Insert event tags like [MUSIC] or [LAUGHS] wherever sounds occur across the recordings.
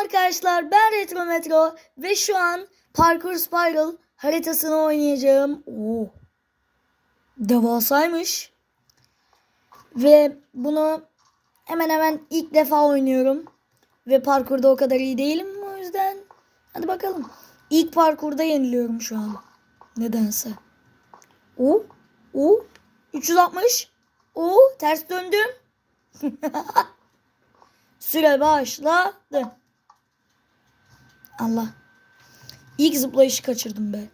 arkadaşlar ben Retro Metro ve şu an Parkour Spiral haritasını oynayacağım. Oo. Devasaymış. Ve bunu hemen hemen ilk defa oynuyorum. Ve parkurda o kadar iyi değilim o yüzden. Hadi bakalım. İlk parkurda yeniliyorum şu an. Nedense. O, o, 360. O, ters döndüm. [LAUGHS] Süre başladı. Allah. İlk zıplayışı kaçırdım be.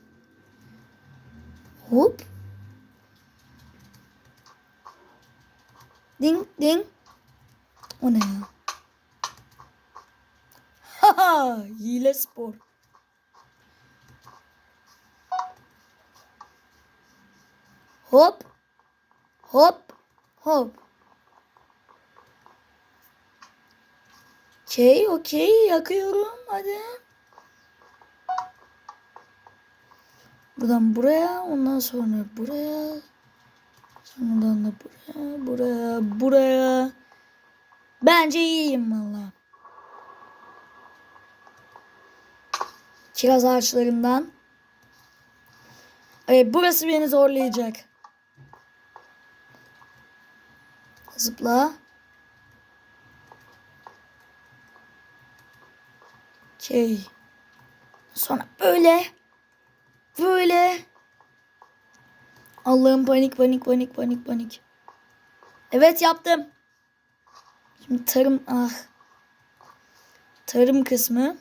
Hop. Ding ding. O ne ya? Haha, hile spor. Hop. Hop. Hop. Okey, okey. Yakıyorum. Hadi. Buradan buraya, ondan sonra buraya. Sonradan da buraya, buraya, buraya. Bence iyiyim valla. Kiraz ağaçlarından. Evet, burası beni zorlayacak. Zıpla. Okey. Sonra böyle. Böyle. Allah'ım panik panik panik panik panik. Evet yaptım. Şimdi tarım ah. Tarım kısmı.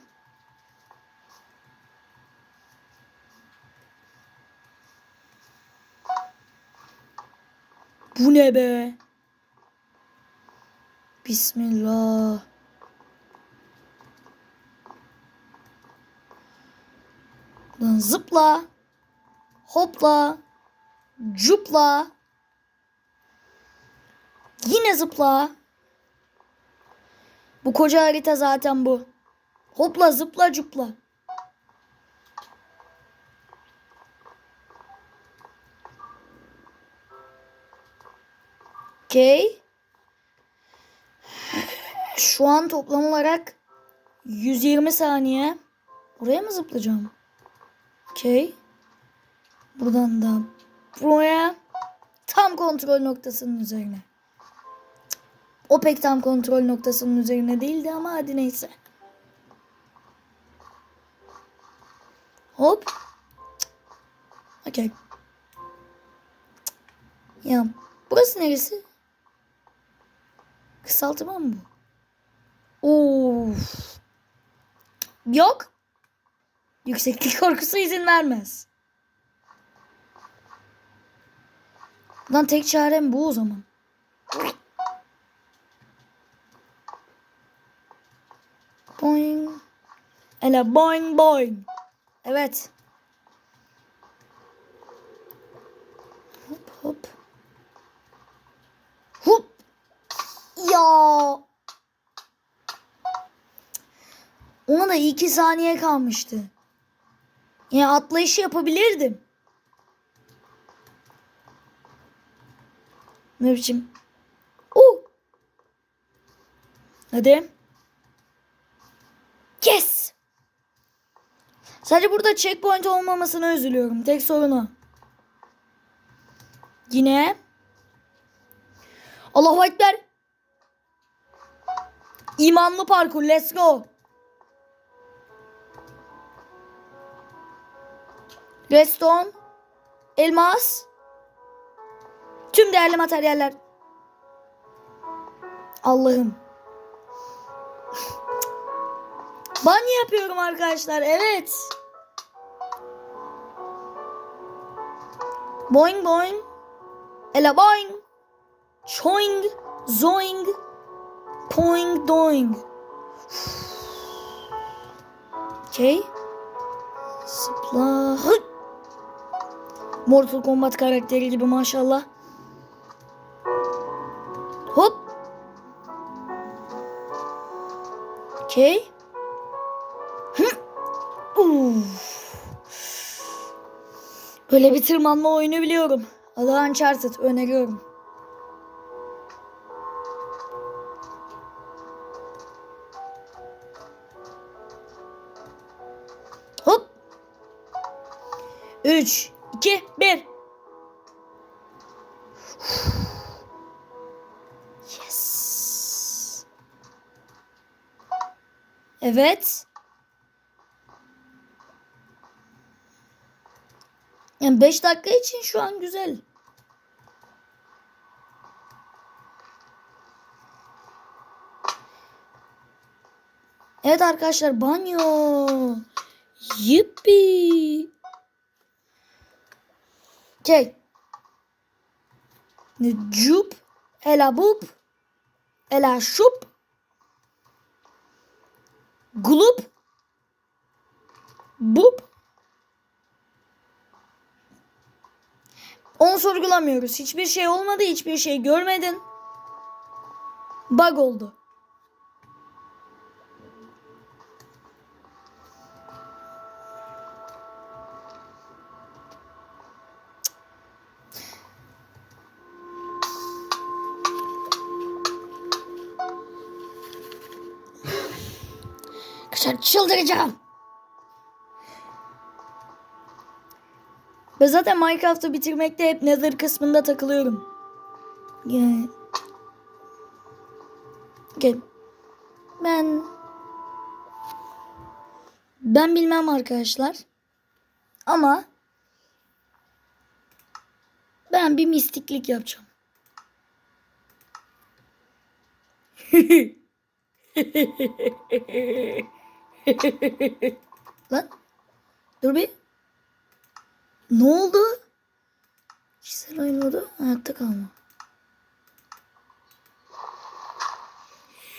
Bu ne be? Bismillah. Lan zıpla. Hopla. Cupla. Yine zıpla. Bu koca harita zaten bu. Hopla zıpla cupla. Okey. Şu an toplam olarak 120 saniye. Oraya mı zıplayacağım? Okey. Buradan da buraya. Tam kontrol noktasının üzerine. O pek tam kontrol noktasının üzerine değildi ama hadi neyse. Hop. Okey. Ya burası neresi? Kısaltma mı bu? Of. Yok. Yükseklik korkusu izin vermez. Lan tek çarem bu o zaman. Boing. Ele boing boing. Evet. Hop hop. Hop. Ya. Ona da iki saniye kalmıştı. Yani atlayışı yapabilirdim. Ne biçim? Uh. Hadi. Yes. Sadece burada checkpoint olmamasına üzülüyorum. Tek sorunu. Yine. Allahu Ekber. İmanlı parkur. Let's go. Redstone. Elmas. Tüm değerli materyaller. Allah'ım. [LAUGHS] Banyo yapıyorum arkadaşlar. Evet. Boing boing. Ela boing. Choing. Zoing. Poing doing. Okay. Zıpla. Mortal Kombat karakteri gibi maşallah. Hop. Okey. Böyle bir tırmanma oyunu biliyorum. Adı Uncharted öneriyorum. Hop. 3 2, 1. Yes. Evet. Yani 5 dakika için şu an güzel. Evet arkadaşlar banyo. Yippi. Okey. Cup. Ela bup. Ela şup. Gulup. Bup. Onu sorgulamıyoruz. Hiçbir şey olmadı. Hiçbir şey görmedin. Bug oldu. Arkadaşlar çıldıracağım. Ben zaten Minecraft'ı bitirmekte hep Nether kısmında takılıyorum. Yani... Okay. Ben... Ben bilmem arkadaşlar. Ama... Ben bir mistiklik yapacağım. [LAUGHS] [LAUGHS] Lan. Dur bir. Ne oldu? Kişisel oyun modu hayatta kalma.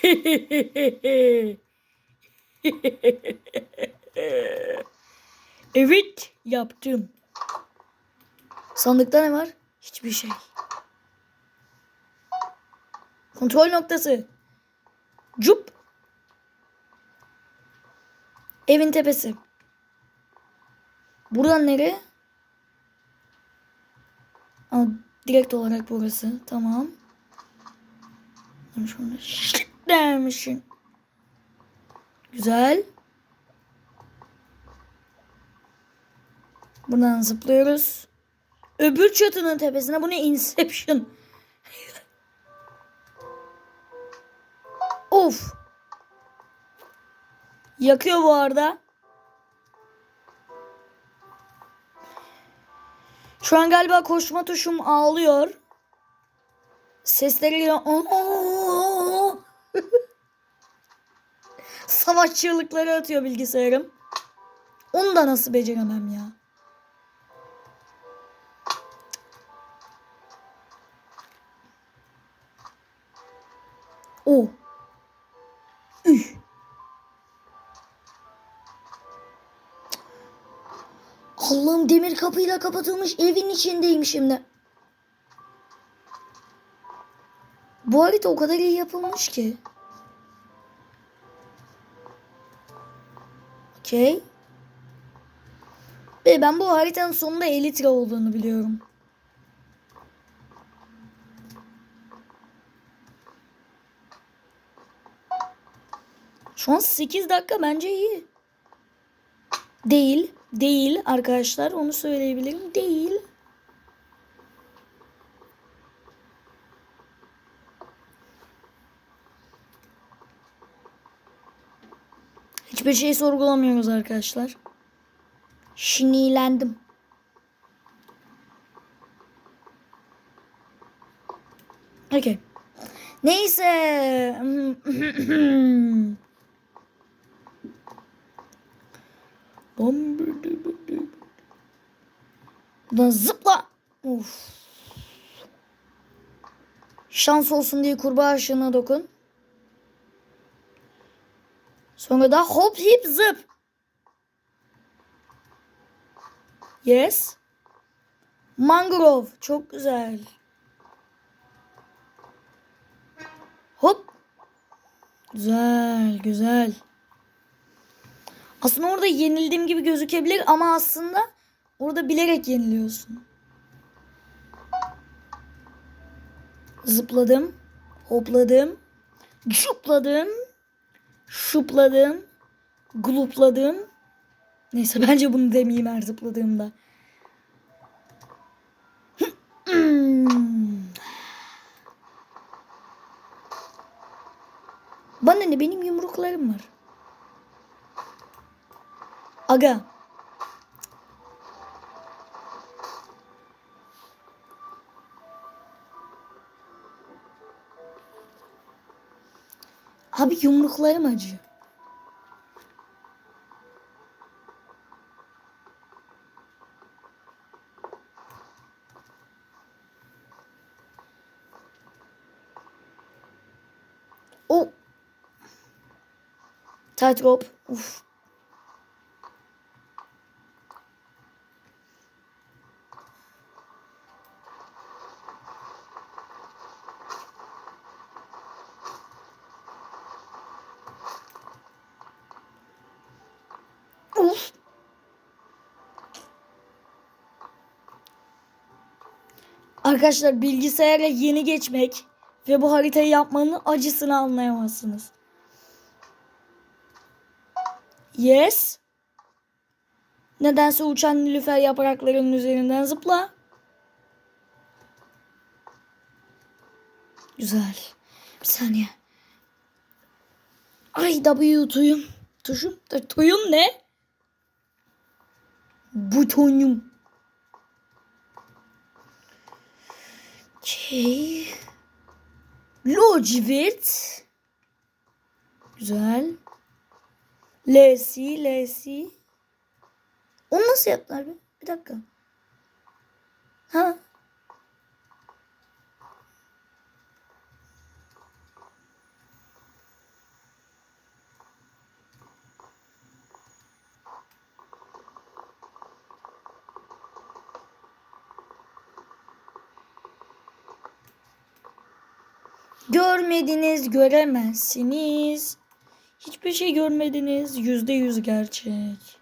[LAUGHS] evet yaptım. Sandıkta ne var? Hiçbir şey. Kontrol noktası. Cup. Evin tepesi. Buradan nereye? Aa, direkt olarak burası. Tamam. Şunu dermişim. Güzel. Buradan zıplıyoruz. Öbür çatının tepesine. Bu ne? Inception. [LAUGHS] of. Yakıyor bu arada. Şu an galiba koşma tuşum ağlıyor. Sesleri! [LAUGHS] Savaş çığlıkları atıyor bilgisayarım. Onu da nasıl beceremem ya. O. Allah'ım demir kapıyla kapatılmış evin içindeyim şimdi. Bu harita o kadar iyi yapılmış ki. Okey. Ve ben bu haritanın sonunda Elytra olduğunu biliyorum. Şu an 8 dakika bence iyi. Değil. Değil arkadaşlar. Onu söyleyebilirim. Değil. Hiçbir şey sorgulamıyoruz arkadaşlar. Şinilendim. Okey. Neyse. [CLEARS THROAT] Buradan zıpla. Uf. Şans olsun diye kurbağa ışığına dokun. Sonra da hop hip zıp. Yes. Mangrove. Çok güzel. Hop. Güzel, güzel. Aslında orada yenildiğim gibi gözükebilir ama aslında Orada bilerek yeniliyorsun. Zıpladım. Hopladım. Çupladım. Şupladım. Glupladım. Neyse [LAUGHS] bence bunu demeyeyim her zıpladığımda. Bana ne benim yumruklarım var. Aga Abi yumruklarım acıyor. O Tightrope. Uf. Uf. Arkadaşlar bilgisayara yeni geçmek ve bu haritayı yapmanın acısını anlayamazsınız. Yes. Nedense uçan nilüfer yapraklarının üzerinden zıpla. Güzel. Bir saniye. Ay W tuyum. Tuşum. Tuyum ne? Butonum. Şey. Lodgewirt. Güzel. Lesi, Lesi. Onu nasıl yaptılar be? Bir dakika. Ha. Görmediniz, göremezsiniz. Hiçbir şey görmediniz. Yüzde yüz gerçek.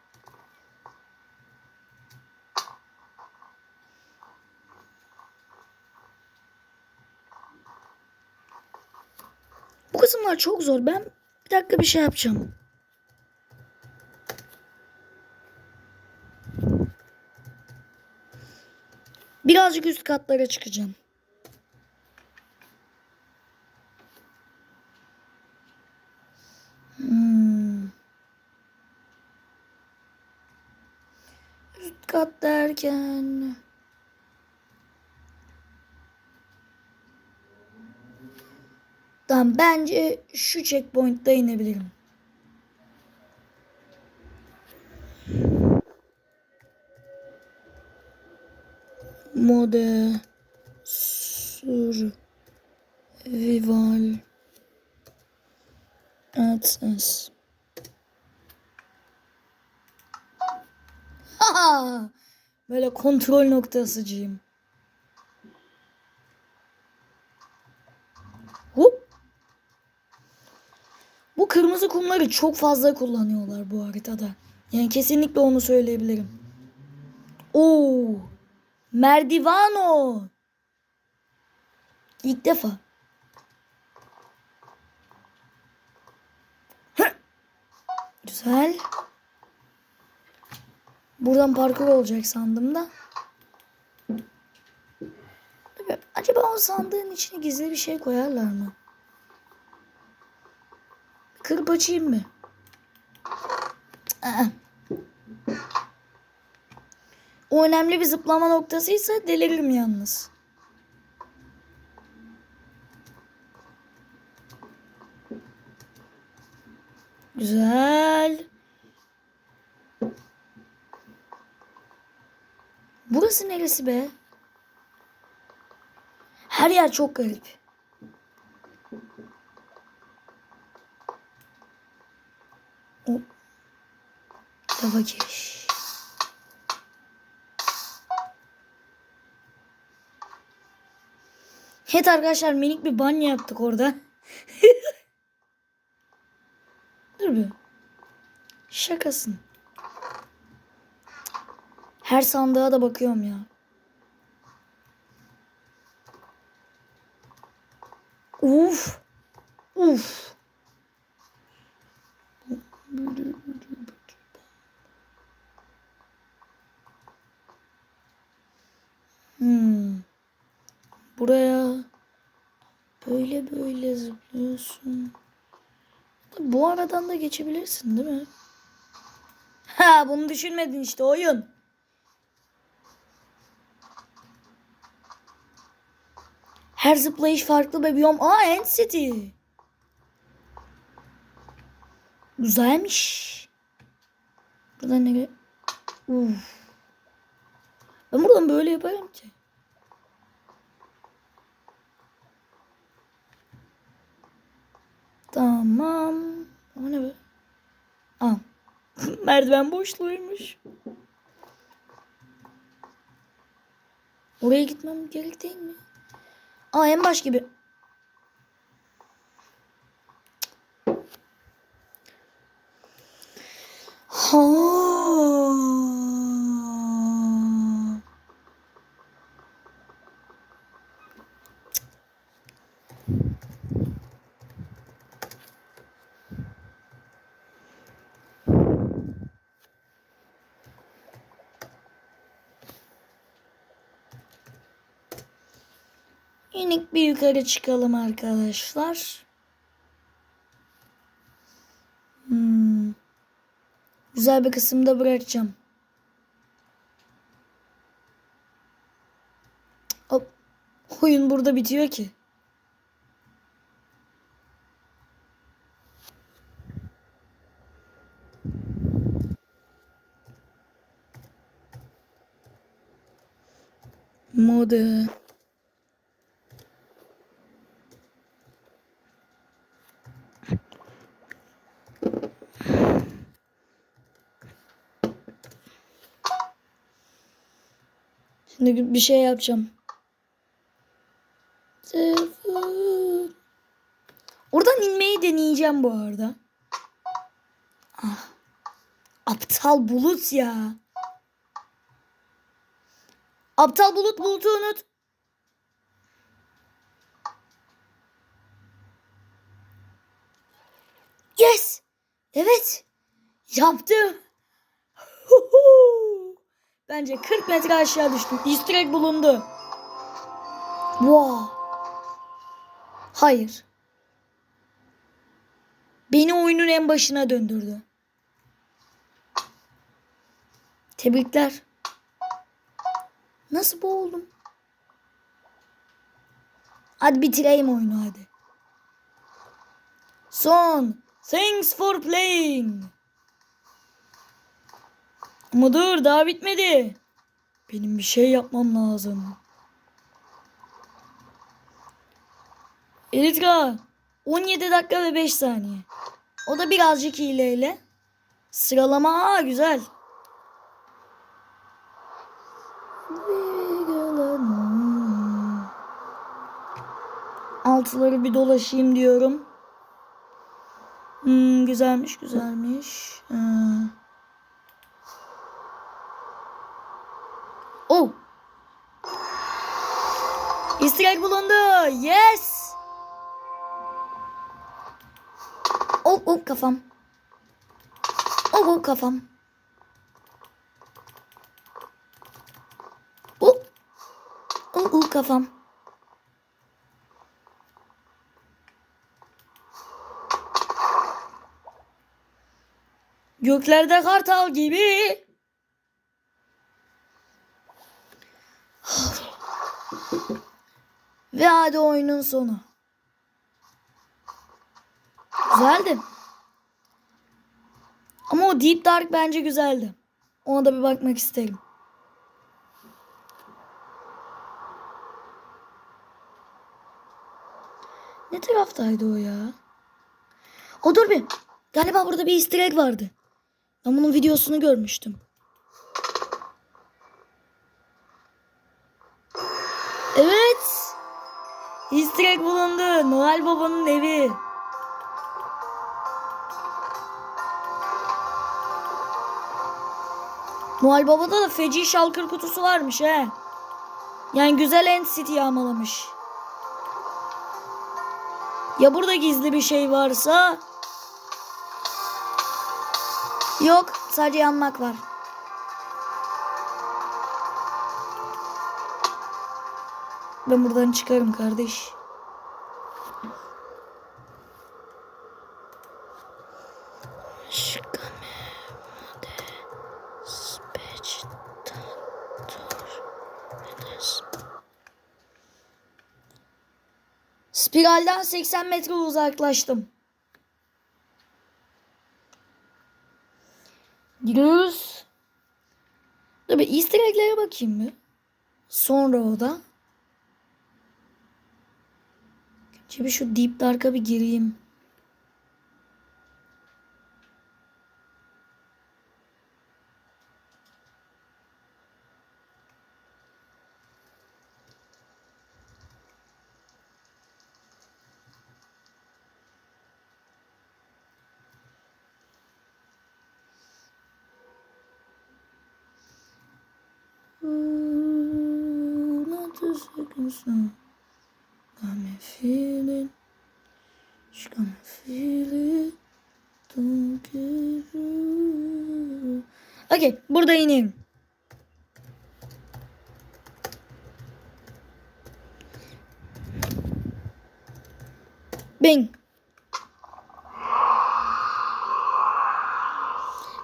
Bu kısımlar çok zor. Ben bir dakika bir şey yapacağım. Birazcık üst katlara çıkacağım. Hmm. Üst kat derken... Tamam bence şu checkpoint'ta inebilirim. Mode survival AdSense. Ha! Böyle kontrol noktasıcıyım. Hop. Bu kırmızı kumları çok fazla kullanıyorlar bu haritada. Yani kesinlikle onu söyleyebilirim. Oo! Merdivano. İlk defa. Güzel. Buradan parkur olacak sandım da. Acaba o sandığın içine gizli bir şey koyarlar mı? Kırıp açayım mı? O önemli bir zıplama noktasıysa deliririm yalnız. Güzel. Burası neresi be? Her yer çok garip. O. Tavakeş. Evet arkadaşlar minik bir banyo yaptık orada. [LAUGHS] Dur bir. Şakasın. Her sandığa da bakıyorum ya. Uf. Uf. Hmm. Buraya böyle böyle zıplıyorsun. Bu aradan da geçebilirsin değil mi? Ha bunu düşünmedin işte oyun. Her zıplayış farklı bir biyom. Aa End City. Güzelmiş. Buradan ne? Uf. Ben buradan böyle yaparım ki. Tamam. O ne be? Aa. [LAUGHS] Merdiven boşluğuymuş. Oraya gitmem gerek değil mi? Aa en baş gibi. Ha. Minik bir yukarı çıkalım arkadaşlar. Hmm. Güzel bir kısımda bırakacağım. Hop. Oyun burada bitiyor ki. Moda. Bir şey yapacağım. Oradan inmeyi deneyeceğim bu arada. Ah. Aptal bulut ya. Aptal bulut bulutu unut. Yes. Evet. Yaptım. Huhu. Bence 40 metre aşağı düştüm. Easter egg bulundu. Wow. Hayır. Beni oyunun en başına döndürdü. Tebrikler. Nasıl boğuldum? Hadi bitireyim oyunu hadi. Son. Thanks for playing. Ama dur daha bitmedi. Benim bir şey yapmam lazım. Elitra 17 dakika ve 5 saniye. O da birazcık hileyle. Sıralama aa, güzel. Altıları bir dolaşayım diyorum. Hmm, güzelmiş güzelmiş. Ee. Oh. Easter egg bulundu. Yes. Oh oh kafam. Oh oh kafam. Oh. Oh oh kafam. Göklerde kartal gibi. Ve hadi oyunun sonu. Güzeldi. Ama o Deep Dark bence güzeldi. Ona da bir bakmak isterim. Ne taraftaydı o ya? O dur bir. Galiba burada bir easter egg vardı. Ben bunun videosunu görmüştüm. Evet. Easter egg bulundu. Noel Baba'nın evi. Noel Baba'da da feci şalkır kutusu varmış he. Yani güzel End City yağmalamış. Ya burada gizli bir şey varsa? Yok sadece yanmak var. Ben buradan çıkarım kardeş. Spiralden 80 metre uzaklaştım. Giriyoruz. Dur bir easter egg'lere bakayım mı? Sonra o da. Şimdi şu Deep Dark'a bir gireyim. Soon. Got me feeling. She got me feeling. Don't burada ineyim. Bing.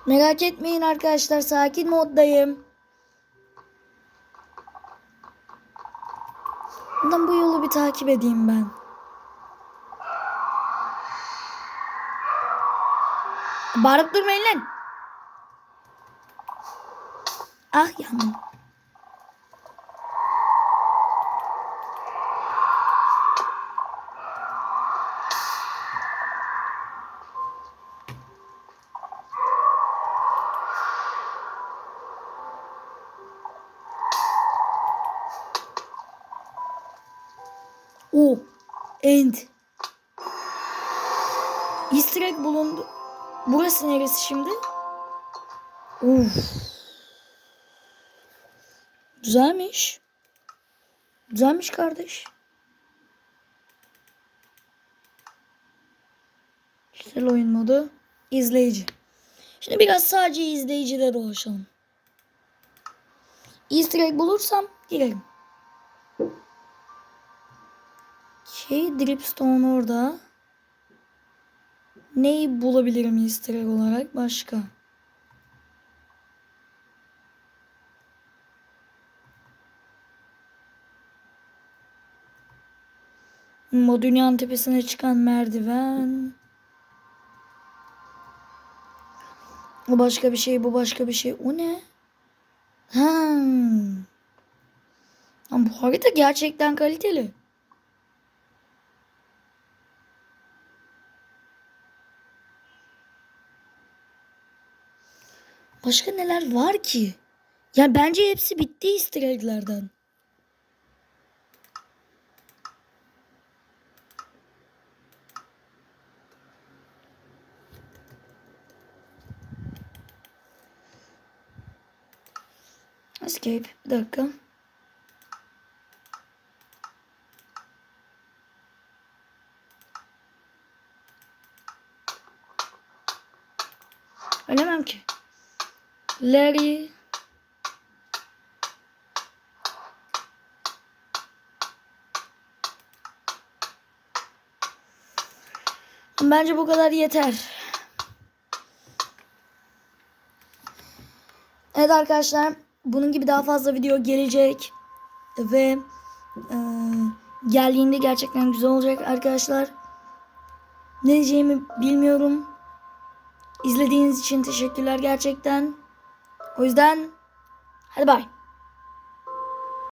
Merak etmeyin arkadaşlar, sakin moddayım. Bundan bu yolu bir takip edeyim ben. Bağırıp durmayın lan. Ah yandım. O end. Easter egg bulundu. Burası neresi şimdi? Uf. Güzelmiş. Güzelmiş kardeş. Güzel oyun modu. İzleyici. Şimdi biraz sadece izleyicide dolaşalım. Easter egg bulursam girelim. Şey Dripstone orada. Neyi bulabilirim easter egg olarak başka? O dünyanın tepesine çıkan merdiven. O başka bir şey, bu başka bir şey. O ne? Hmm. Ama bu harita gerçekten kaliteli. Başka neler var ki? Ya bence hepsi bitti easter egg'lerden. Escape. Bir dakika. Ölemem ki. Larry. Bence bu kadar yeter. Evet arkadaşlar bunun gibi daha fazla video gelecek ve e, geldiğinde gerçekten güzel olacak arkadaşlar. Ne diyeceğimi bilmiyorum. İzlediğiniz için teşekkürler gerçekten. O yüzden hadi bay.